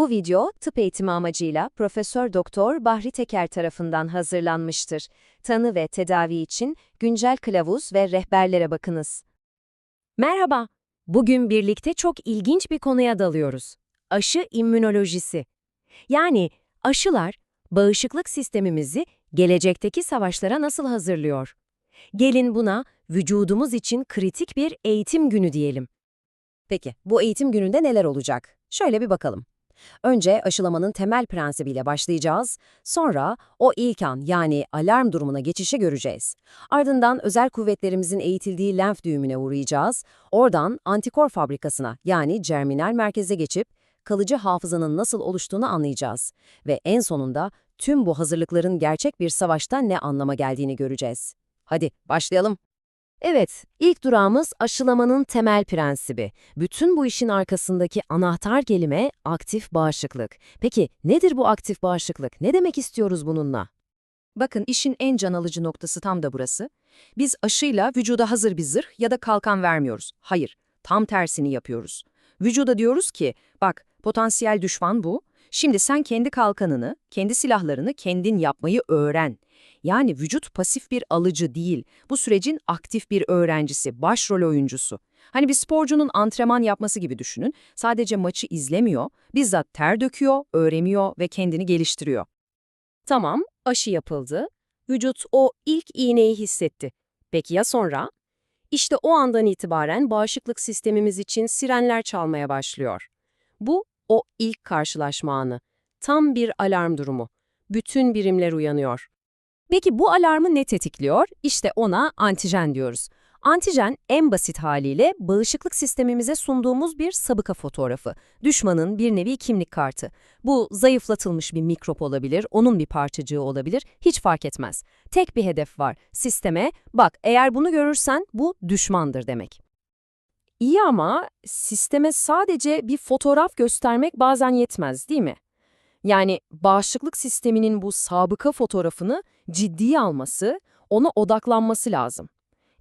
Bu video tıp eğitimi amacıyla Profesör Doktor Bahri Teker tarafından hazırlanmıştır. Tanı ve tedavi için güncel kılavuz ve rehberlere bakınız. Merhaba. Bugün birlikte çok ilginç bir konuya dalıyoruz. Aşı immünolojisi. Yani aşılar bağışıklık sistemimizi gelecekteki savaşlara nasıl hazırlıyor? Gelin buna vücudumuz için kritik bir eğitim günü diyelim. Peki, bu eğitim gününde neler olacak? Şöyle bir bakalım. Önce aşılamanın temel prensibiyle başlayacağız. Sonra o ilk an yani alarm durumuna geçişi göreceğiz. Ardından özel kuvvetlerimizin eğitildiği lenf düğümüne uğrayacağız. Oradan antikor fabrikasına yani germinal merkeze geçip kalıcı hafızanın nasıl oluştuğunu anlayacağız. Ve en sonunda tüm bu hazırlıkların gerçek bir savaşta ne anlama geldiğini göreceğiz. Hadi başlayalım. Evet, ilk durağımız aşılamanın temel prensibi. Bütün bu işin arkasındaki anahtar kelime aktif bağışıklık. Peki nedir bu aktif bağışıklık? Ne demek istiyoruz bununla? Bakın işin en can alıcı noktası tam da burası. Biz aşıyla vücuda hazır bir zırh ya da kalkan vermiyoruz. Hayır, tam tersini yapıyoruz. Vücuda diyoruz ki, bak potansiyel düşman bu. Şimdi sen kendi kalkanını, kendi silahlarını kendin yapmayı öğren. Yani vücut pasif bir alıcı değil, bu sürecin aktif bir öğrencisi, başrol oyuncusu. Hani bir sporcunun antrenman yapması gibi düşünün. Sadece maçı izlemiyor, bizzat ter döküyor, öğreniyor ve kendini geliştiriyor. Tamam, aşı yapıldı. Vücut o ilk iğneyi hissetti. Peki ya sonra? İşte o andan itibaren bağışıklık sistemimiz için sirenler çalmaya başlıyor. Bu o ilk karşılaşma anı. Tam bir alarm durumu. Bütün birimler uyanıyor. Peki bu alarmı ne tetikliyor? İşte ona antijen diyoruz. Antijen en basit haliyle bağışıklık sistemimize sunduğumuz bir sabıka fotoğrafı. Düşmanın bir nevi kimlik kartı. Bu zayıflatılmış bir mikrop olabilir, onun bir parçacığı olabilir, hiç fark etmez. Tek bir hedef var. Sisteme, bak eğer bunu görürsen bu düşmandır demek. İyi ama sisteme sadece bir fotoğraf göstermek bazen yetmez değil mi? Yani bağışıklık sisteminin bu sabıka fotoğrafını ciddiye alması, ona odaklanması lazım.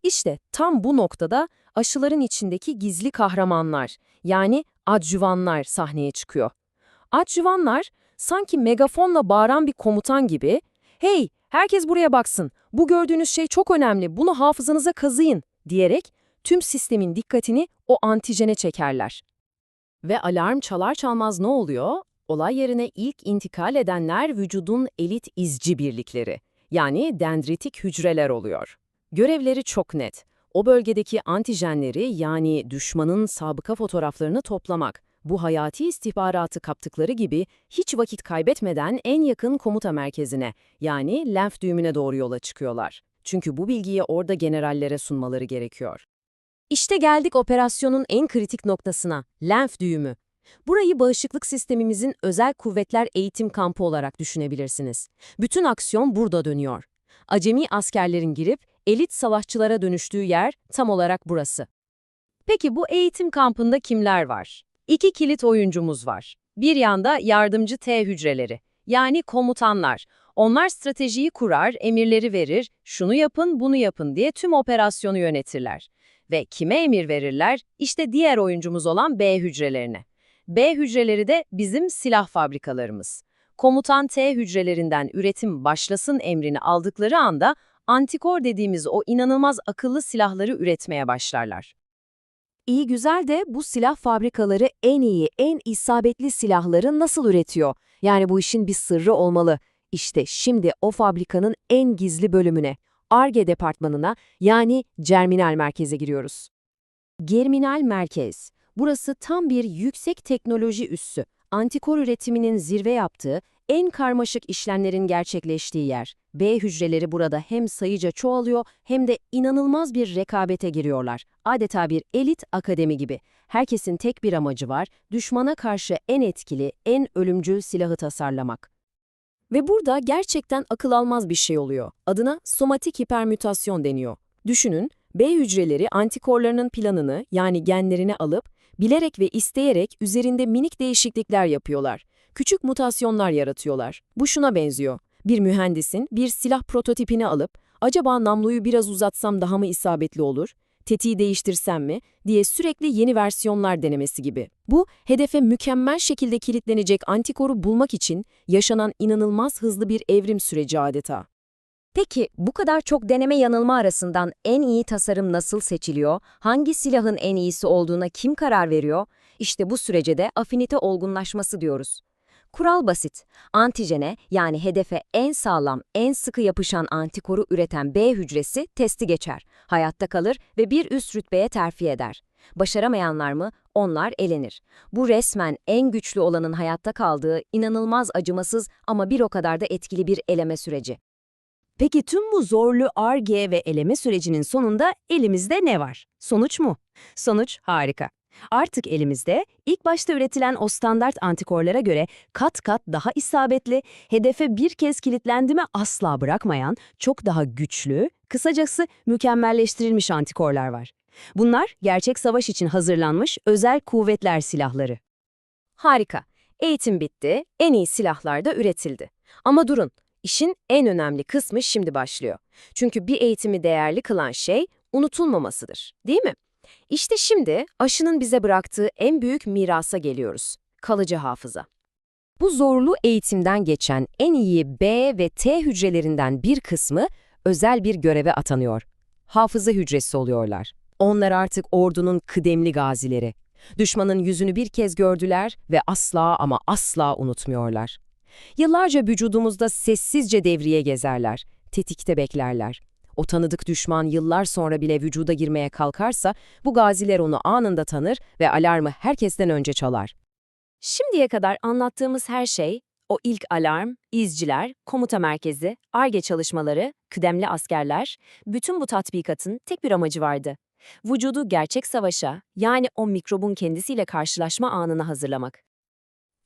İşte tam bu noktada aşıların içindeki gizli kahramanlar, yani adjüvanlar sahneye çıkıyor. Adjüvanlar sanki megafonla bağıran bir komutan gibi, ''Hey, herkes buraya baksın, bu gördüğünüz şey çok önemli, bunu hafızanıza kazıyın.'' diyerek tüm sistemin dikkatini o antijene çekerler. Ve alarm çalar çalmaz ne oluyor? Olay yerine ilk intikal edenler vücudun elit izci birlikleri, yani dendritik hücreler oluyor. Görevleri çok net. O bölgedeki antijenleri yani düşmanın sabıka fotoğraflarını toplamak. Bu hayati istihbaratı kaptıkları gibi hiç vakit kaybetmeden en yakın komuta merkezine yani lenf düğümüne doğru yola çıkıyorlar. Çünkü bu bilgiyi orada generallere sunmaları gerekiyor. İşte geldik operasyonun en kritik noktasına, lenf düğümü. Burayı bağışıklık sistemimizin özel kuvvetler eğitim kampı olarak düşünebilirsiniz. Bütün aksiyon burada dönüyor. Acemi askerlerin girip elit savaşçılara dönüştüğü yer tam olarak burası. Peki bu eğitim kampında kimler var? İki kilit oyuncumuz var. Bir yanda yardımcı T hücreleri, yani komutanlar. Onlar stratejiyi kurar, emirleri verir, şunu yapın, bunu yapın diye tüm operasyonu yönetirler. Ve kime emir verirler? İşte diğer oyuncumuz olan B hücrelerine. B hücreleri de bizim silah fabrikalarımız. Komutan T hücrelerinden üretim başlasın emrini aldıkları anda antikor dediğimiz o inanılmaz akıllı silahları üretmeye başlarlar. İyi güzel de bu silah fabrikaları en iyi, en isabetli silahları nasıl üretiyor? Yani bu işin bir sırrı olmalı. İşte şimdi o fabrikanın en gizli bölümüne, ARGE departmanına yani Germinal Merkez'e giriyoruz. Germinal Merkez, burası tam bir yüksek teknoloji üssü. Antikor üretiminin zirve yaptığı, en karmaşık işlemlerin gerçekleştiği yer. B hücreleri burada hem sayıca çoğalıyor hem de inanılmaz bir rekabete giriyorlar. Adeta bir elit akademi gibi. Herkesin tek bir amacı var, düşmana karşı en etkili, en ölümcül silahı tasarlamak. Ve burada gerçekten akıl almaz bir şey oluyor. Adına somatik hipermütasyon deniyor. Düşünün, B hücreleri antikorlarının planını yani genlerini alıp bilerek ve isteyerek üzerinde minik değişiklikler yapıyorlar. Küçük mutasyonlar yaratıyorlar. Bu şuna benziyor. Bir mühendisin bir silah prototipini alıp acaba namluyu biraz uzatsam daha mı isabetli olur? Tetiği değiştirsem mi diye sürekli yeni versiyonlar denemesi gibi. Bu, hedefe mükemmel şekilde kilitlenecek antikoru bulmak için yaşanan inanılmaz hızlı bir evrim süreci adeta. Peki bu kadar çok deneme yanılma arasından en iyi tasarım nasıl seçiliyor? Hangi silahın en iyisi olduğuna kim karar veriyor? İşte bu sürece de afinite olgunlaşması diyoruz. Kural basit. Antijene yani hedefe en sağlam, en sıkı yapışan antikoru üreten B hücresi testi geçer, hayatta kalır ve bir üst rütbeye terfi eder. Başaramayanlar mı? Onlar elenir. Bu resmen en güçlü olanın hayatta kaldığı inanılmaz acımasız ama bir o kadar da etkili bir eleme süreci. Peki tüm bu zorlu ARGE ve eleme sürecinin sonunda elimizde ne var? Sonuç mu? Sonuç harika. Artık elimizde ilk başta üretilen o standart antikorlara göre kat kat daha isabetli, hedefe bir kez kilitlendi mi asla bırakmayan, çok daha güçlü, kısacası mükemmelleştirilmiş antikorlar var. Bunlar gerçek savaş için hazırlanmış özel kuvvetler silahları. Harika. Eğitim bitti, en iyi silahlar da üretildi. Ama durun, işin en önemli kısmı şimdi başlıyor. Çünkü bir eğitimi değerli kılan şey unutulmamasıdır, değil mi? İşte şimdi aşının bize bıraktığı en büyük mirasa geliyoruz. Kalıcı hafıza. Bu zorlu eğitimden geçen en iyi B ve T hücrelerinden bir kısmı özel bir göreve atanıyor. Hafıza hücresi oluyorlar. Onlar artık ordunun kıdemli gazileri. Düşmanın yüzünü bir kez gördüler ve asla ama asla unutmuyorlar. Yıllarca vücudumuzda sessizce devriye gezerler, tetikte beklerler. O tanıdık düşman yıllar sonra bile vücuda girmeye kalkarsa bu gaziler onu anında tanır ve alarmı herkesten önce çalar. Şimdiye kadar anlattığımız her şey, o ilk alarm, izciler, komuta merkezi, ARGE çalışmaları, kıdemli askerler, bütün bu tatbikatın tek bir amacı vardı. Vücudu gerçek savaşa, yani o mikrobun kendisiyle karşılaşma anına hazırlamak.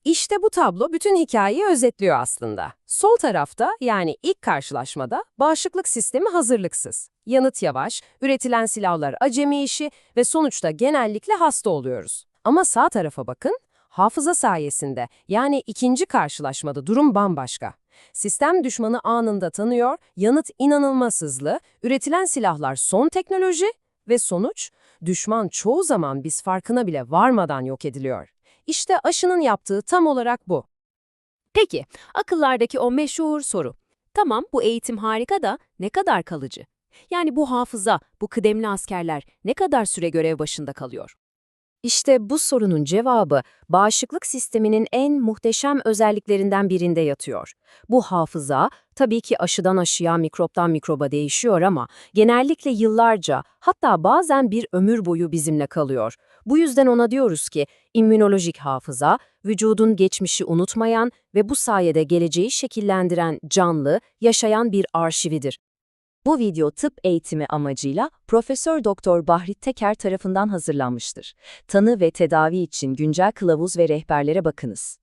İşte bu tablo bütün hikayeyi özetliyor aslında. Sol tarafta yani ilk karşılaşmada bağışıklık sistemi hazırlıksız. Yanıt yavaş, üretilen silahlar acemi işi ve sonuçta genellikle hasta oluyoruz. Ama sağ tarafa bakın, hafıza sayesinde yani ikinci karşılaşmada durum bambaşka. Sistem düşmanı anında tanıyor, yanıt inanılmaz hızlı, üretilen silahlar son teknoloji ve sonuç, düşman çoğu zaman biz farkına bile varmadan yok ediliyor. İşte aşının yaptığı tam olarak bu. Peki, akıllardaki o meşhur soru. Tamam bu eğitim harika da ne kadar kalıcı? Yani bu hafıza, bu kıdemli askerler ne kadar süre görev başında kalıyor? İşte bu sorunun cevabı bağışıklık sisteminin en muhteşem özelliklerinden birinde yatıyor. Bu hafıza tabii ki aşıdan aşıya, mikroptan mikroba değişiyor ama genellikle yıllarca hatta bazen bir ömür boyu bizimle kalıyor. Bu yüzden ona diyoruz ki immünolojik hafıza, vücudun geçmişi unutmayan ve bu sayede geleceği şekillendiren canlı, yaşayan bir arşividir. Bu video tıp eğitimi amacıyla Profesör Doktor Bahri Teker tarafından hazırlanmıştır. Tanı ve tedavi için güncel kılavuz ve rehberlere bakınız.